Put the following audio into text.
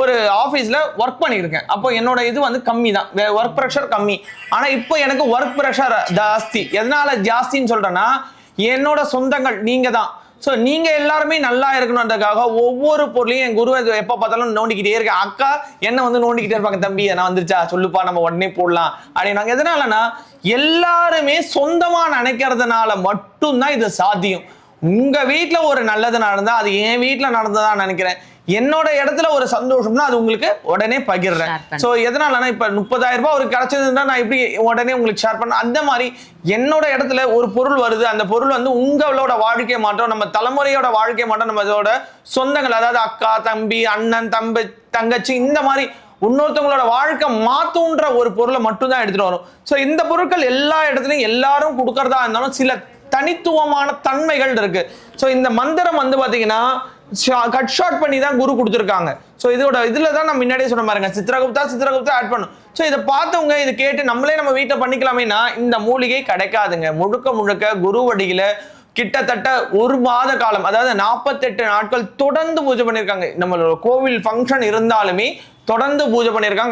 ஒரு ஆஃபீஸில் ஒர்க் பண்ணியிருக்கேன். அப்போ என்னோட இது வந்து கம்மி தான் ஒர்க் ப்ரெஷர் கம்மி. ஆனால் இப்போ எனக்கு ஒர்க் ப்ரெஷர் ஜாஸ்தி. எதனால ஜாஸ்தின்னு சொல்கிறேன்னா என்னோட சொந்தங்கள் நீங்கள் தான் ஸோ நீங்கள் எல்லாருமே நல்லா இருக்கணுன்றதுக்காக ஒவ்வொரு பொருளையும் என் குரு எப்போ பார்த்தாலும் நோண்டிக்கிட்டே இருக்கேன். அக்கா என்ன வந்து நோண்டிக்கிட்டே இருப்பாங்க தம்பி நான் வந்துருச்சா? சொல்லுப்பா நம்ம உடனே போடலாம். அப்படின்னாங்க. எதனாலனா எல்லாருமே சொந்தமாக நினைக்கிறதுனால மட்டும்தான் இது சாத்தியம். உங்க வீட்ல ஒரு நல்லது நடந்தா அது என் வீட்ல நடந்ததா நினைக்கிறேன். என்னோட இடத்துல ஒரு சந்தோஷம்னா அது உங்களுக்கு உடனே பகிர்றேன். ஸோ எதனாலனா இப்ப முப்பதாயிரம் ரூபாய் ஒரு கிடைச்சதுன்னா நான் எப்படி உடனே உங்களுக்கு ஷேர் பண்ண அந்த மாதிரி என்னோட இடத்துல ஒரு பொருள் வருது. அந்த பொருள் வந்து உங்களோட வாழ்க்கை மாற்றம் நம்ம தலைமுறையோட வாழ்க்கை மாற்றம் நம்ம இதோட சொந்தங்கள் அதாவது அக்கா தம்பி அண்ணன் தம்பி தங்கச்சி இந்த மாதிரி இன்னொருத்தவங்களோட வாழ்க்கை மாத்துன்ற ஒரு பொருளை மட்டும்தான் எடுத்துட்டு வரும் ஸோ இந்த பொருட்கள் எல்லா இடத்துலையும் எல்லாரும் கொடுக்கறதா இருந்தாலும் சில தனித்துவமான தன்மைகள் இருக்கு. ஸோ இந்த மந்திரம் வந்து பாத்தீங்கன்னா கட் ஷார்ட் பண்ணி தான் குரு கொடுத்துருக்காங்க. ஸோ இதோட இதில் தான் நான் முன்னாடியே சொன்ன பாருங்க. சித்திரகுப்தா சித்திரகுப்தா ஆட் பண்ணும். ஸோ இதை பார்த்தவங்க இது கேட்டு நம்மளே நம்ம வீட்டில் பண்ணிக்கலாமேனா இந்த மூலிகை கிடைக்காதுங்க. முழுக்க முழுக்க குருவடியில கிட்டத்தட்ட ஒரு மாத காலம் அதாவது நாற்பத்தெட்டு நாட்கள் தொடர்ந்து பூஜை பண்ணியிருக்காங்க. நம்மளோட கோவில் ஃபங்க்ஷன் இருந்தாலுமே தொடர்ந்து பூஜை பண்ணியிருக்காங்க.